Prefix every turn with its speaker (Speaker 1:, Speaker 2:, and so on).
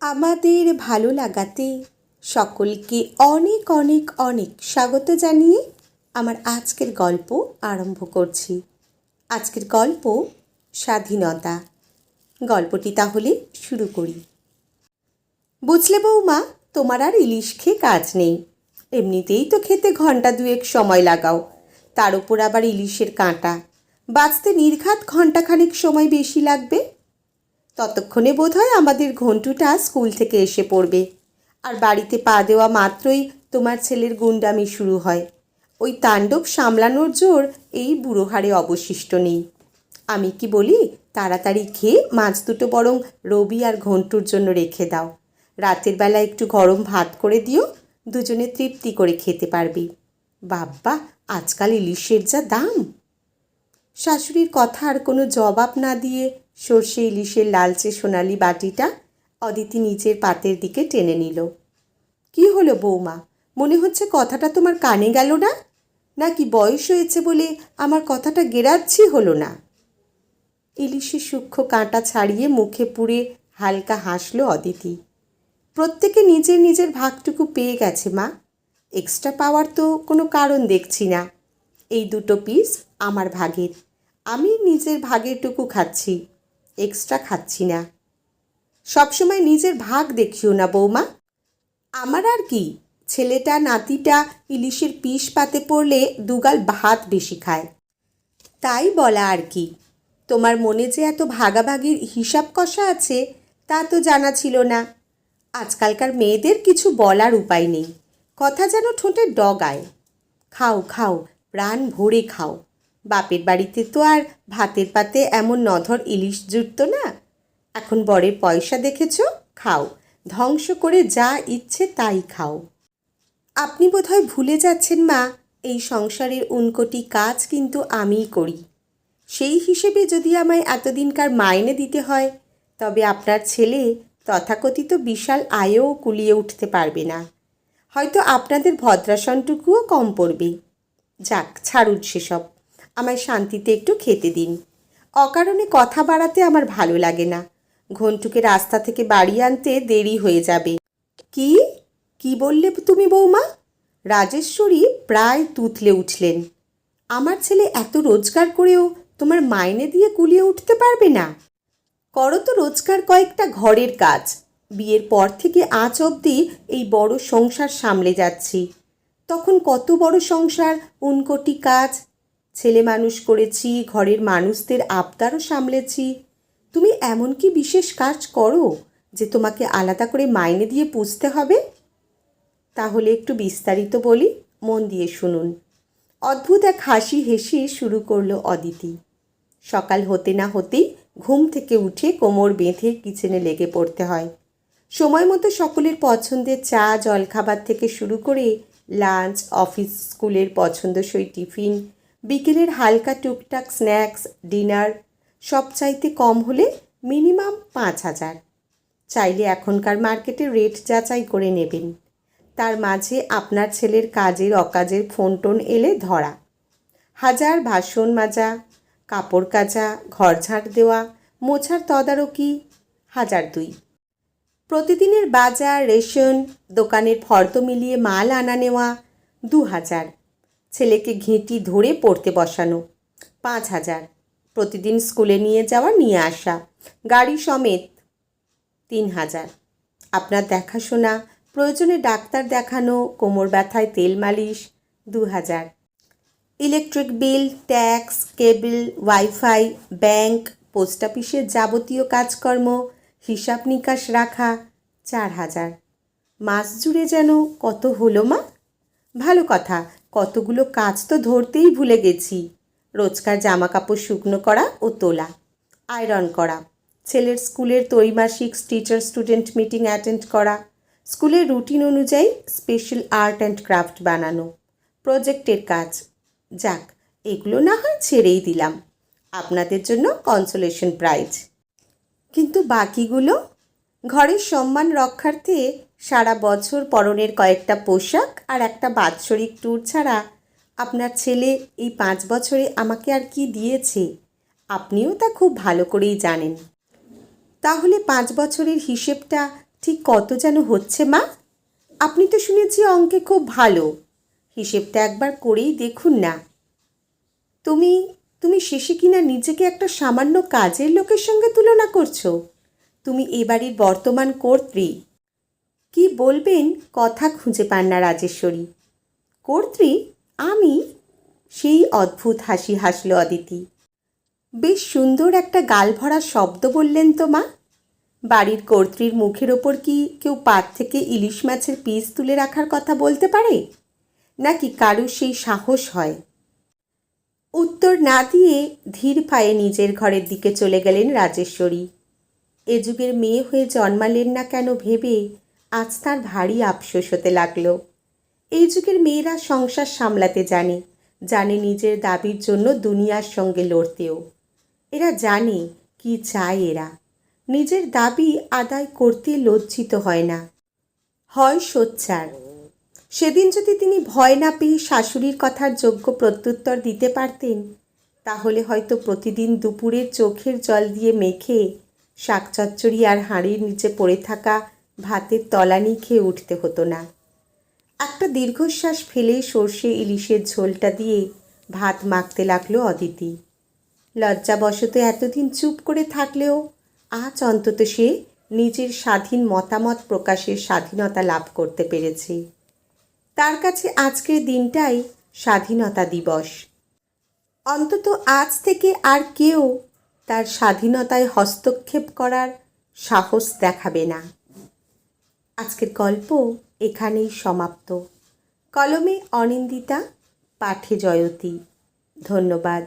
Speaker 1: আমাদের ভালো লাগাতে সকলকে অনেক অনেক অনেক স্বাগত জানিয়ে আমার আজকের গল্প আরম্ভ করছি। আজকের গল্প স্বাধীনতা। গল্পটি তাহলে শুরু করি। বুঝলে বৌমা, তোমার আর ইলিশ খেয়ে কাজ নেই। এমনিতেই তো খেতে ঘণ্টা দুয়েক সময় লাগাও। তার উপর আবার ইলিশের কাঁটা। বাঁচতে নির্ঘাত ঘন্টাখানেক সময় বেশি লাগবে। ততক্ষণে বোধহয় আমাদের ঘন্টুটা স্কুল থেকে এসে পড়বে। আর বাড়িতে পা দেওয়া মাত্রই তোমার ছেলের গুন্ডামি শুরু হয়। ওই তাণ্ডব সামলানোর জোর এই বুড়ো হাড়ে অবশিষ্ট নেই। আমি কি বলি, তাড়াতাড়ি খেয়ে মাছ দুটো বরং রবি আর ঘন্টুর জন্য রেখে দাও। রাতের বেলা একটু গরম ভাত করে দিও, দুজনে তৃপ্তি করে খেতে পারবি। বাব্বা, আজকাল ইলিশের যা দাম! শাশুড়ির কথা আর কোনো জবাব না দিয়ে সর্ষে ইলিশের লালচে সোনালি বাটিটা অদিতি নিচের পাতের দিকে টেনে নিল। কি হলো বৌমা? মনে হচ্ছে কথাটা তোমার কানে গেল না? নাকি বয়স হয়েছে বলে আমার কথাটা গেরাচ্ছি হলো না? ইলিশের সূক্ষ্ম কাঁটা ছাড়িয়ে মুখে পুড়ে হালকা হাসলো অদিতি। প্রত্যেকে নিজের নিজের ভাগটুকু পেয়ে গেছে মা। এক্সট্রা পাওয়ার তো কোনো কারণ দেখছি না। এই দুটো পিস আমার ভাগের। আমি নিজের ভাগেরটুকু খাচ্ছি এক্সট্রা খাচ্ছি না। সবসময় নিজের ভাগ দেখিও না বৌমা। আমার আর কি, ছেলেটা, নাতিটা ইলিশের পিস পাতে পড়লে দুগাল ভাত বেশি খায়। তাই বলা আর কি, তোমার মনে যে এত ভাগাভাগির হিসাব কষা আছে, তা তো জানা ছিল না। আজকালকার মেয়েদের কিছু বলার উপায় নেই, কথা যেন ঠোঁটে ডগায়। খাও খাও প্রাণ ভরে খাও। বাপের বাড়িতে তো আর ভাতের পাতে এমন নধর ইলিশ জুটতো না। এখন বরের পয়সা দেখেছ? খাও। ধ্বংস করে যা ইচ্ছে তাই খাও। আপনি বোধহয় ভুলে যাচ্ছেন মা, এই সংসারের উনকোটি কাজ কিন্তু আমিই করি। সেই হিসেবে যদি আমায় এতদিনকার মাইনে দিতে হয়, তবে আপনার ছেলে তথাকথিত বিশাল আয়ও কুলিয়ে উঠতে পারবে না। হয়তো আপনাদের ভদ্রাসনটুকুও কম পড়বে। যাক, ছাড়ুন সেসব। আমায় শান্তিতে একটু খেতে দিন। অকারণে কথা বাড়াতে আমার ভালো লাগে না। ঘন্টুকে রাস্তা থেকে বাড়ি আনতে দেরি হয়ে যাবে। কি? কি বললে তুমি বৌমা? রাজেশ্বরী প্রায় তুতলে উঠলেন। আমার ছেলে এত রোজগার করেও তোমার মাইনে দিয়ে কুলিয়ে উঠতে পারবে না? করো তো রোজগার কয়েকটা ঘরের কাজ। বিয়ের পর থেকে আজ অবধি এই বড় সংসার সামলে যাচ্ছি। তখন কত বড় সংসার উনকোটি কাজ। ছেলে মানুষ করেছি, ঘরের মানুষদের আবদারও সামলেছি। তুমি এমন কি বিশেষ কাজ করো যে তোমাকে আলাদা করে মাইনে দিয়ে পুষতে হবে? তাহলে একটু বিস্তারিত বলি, মন দিয়ে শুনুন। অদ্ভুত এক হাসি হেসে শুরু করল অদিতি। সকাল হতে না হতেই ঘুম থেকে উঠে কোমর বেঁধে কিচেনে লেগে পড়তে হয়। সময় মতো সকলের পছন্দের চা, জলখাবার থেকে শুরু করে লাঞ্চ, অফিস স্কুলের পছন্দসই টিফিন, বিকেলের হালকা টুকটাক স্ন্যাক্স, ডিনার সব চাইতে কম হলে মিনিমাম পাঁচ হাজার। চাইলে এখনকার মার্কেটে রেট যাচাই করে নেবেন। তার মাঝে আপনার ছেলের কাজের অকাজের ফোন টোন এলে ধরা। হাজার ভাষণ মাজা, কাপড় কাচা, ঘর ঝাঁট দেওয়া, মোছার তদারকি, হাজার দুই। প্রতিদিনের বাজার, রেশন, দোকানের ফর্দ মিলিয়ে মাল আনা নেওয়া দু হাজার ছেলেকে ঘেঁটি ধরে পড়তে বসানো পাঁচ হাজার প্রতিদিন স্কুলে নিয়ে যাওয়া, নিয়ে আসা, গাড়ি সমেত তিন হাজার আপনার দেখাশোনা, প্রয়োজনে ডাক্তার দেখানো, কোমর ব্যথায় তেল মালিশ দু হাজার electric bill, tax, cable, wifi, bank, post অফিসের যাবতীয় কাজকর্ম হিসাব নিকাশ রাখা চার হাজার। মাস জুড়ে যেন কত হলো মা? ভালো কথা, কতগুলো কাজ তো ধরতেই ভুলে গেছি। রোজকার জামা কাপড় শুকনো করা ও তোলা, আয়রন করা, ছেলের স্কুলের ত্রৈমাসিক টিচার স্টুডেন্ট মিটিং অ্যাটেন্ড করা, স্কুলের রুটিন অনুযায়ী স্পেশাল আর্ট অ্যান্ড ক্রাফট বানানো প্রজেক্টের কাজ। যাক, এগুলো না হয় ছেড়েই দিলাম। আপনাদের জন্য কনসোলেশন প্রাইজ কিন্তু বাকিগুলো? ঘরের সম্মান রক্ষার্থে সারা বছর পরনের কয়েকটা পোশাক আর একটা বাৎসরিক ট্যুর ছাড়া আপনার ছেলে এই পাঁচ বছরে আমাকে আর কি দিয়েছে? আপনিও তা খুব ভালো করেই জানেন। তাহলে পাঁচ বছরের হিসেবটা ঠিক কত যেন হচ্ছে, মা? আপনি তো শুনেছি অঙ্কে খুব ভালো। হিসেবটা একবার করেই দেখুন না। তুমি তুমি শেষে কিনা নিজেকে একটা সামান্য কাজের লোকের সঙ্গে তুলনা করছ? তুমি এ বাড়ির বর্তমান কর্ত্রী। কি বলবেন কথা খুঁজে পান না রাজেশ্বরী। কর্ত্রী, আমি? সেই অদ্ভুত হাসি হাসল অদিতি। বেশ সুন্দর একটা গাল ভরা শব্দ বললেন তো মা। বাড়ির কর্ত্রীর মুখের ওপর কি কেউ পাত থেকে ইলিশ মাছের পিস তুলে রাখার কথা বলতে পারে? নাকি কারও সেই সাহস হয়? উত্তর না দিয়ে ধীর পায়ে নিজের ঘরের দিকে চলে গেলেন রাজেশ্বরী। এ যুগের মেয়ে হয়ে জন্মালেন না কেন ভেবে আজ তার ভারী আফসোস হতে লাগল। এই যুগের মেয়েরা সংসার সামলাতে জানে জানে নিজের দাবির জন্য দুনিয়ার সঙ্গে লড়তেও। এরা জানে কি চায় এরা। নিজের দাবি আদায় করতে লজ্জিত হয় না। হয় সোচ্চার। সেদিন যদি তিনি ভয় না পেয়ে শাশুড়ির কথার যোগ্য প্রত্যুত্তর দিতে পারতেন, তাহলে হয়তো প্রতিদিন দুপুরের চোখের জল দিয়ে মেখে শাক চচ্চড়ি আর হাঁড়ির নিচে পড়ে থাকা ভাতের তলানি খেয়ে উঠতে হতো না। একটা দীর্ঘশ্বাস ফেলে সর্ষে ইলিশের ঝোলটা দিয়ে ভাত মাখতে লাগল অদিতি। লজ্জাবশত এতদিন চুপ করে থাকলেও আজ অন্তত সে নিজের স্বাধীন মতামত প্রকাশের স্বাধীনতা লাভ করতে পেরেছে। তার কাছে আজকের দিনটাই স্বাধীনতা দিবস। অন্তত আজ থেকে আর কেউ তার স্বাধীনতায় হস্তক্ষেপ করার সাহস দেখাবে না। আজকের গল্প এখানেই সমাপ্ত। কলমে অনিন্দিতা, পাঠে জয়তী। ধন্যবাদ।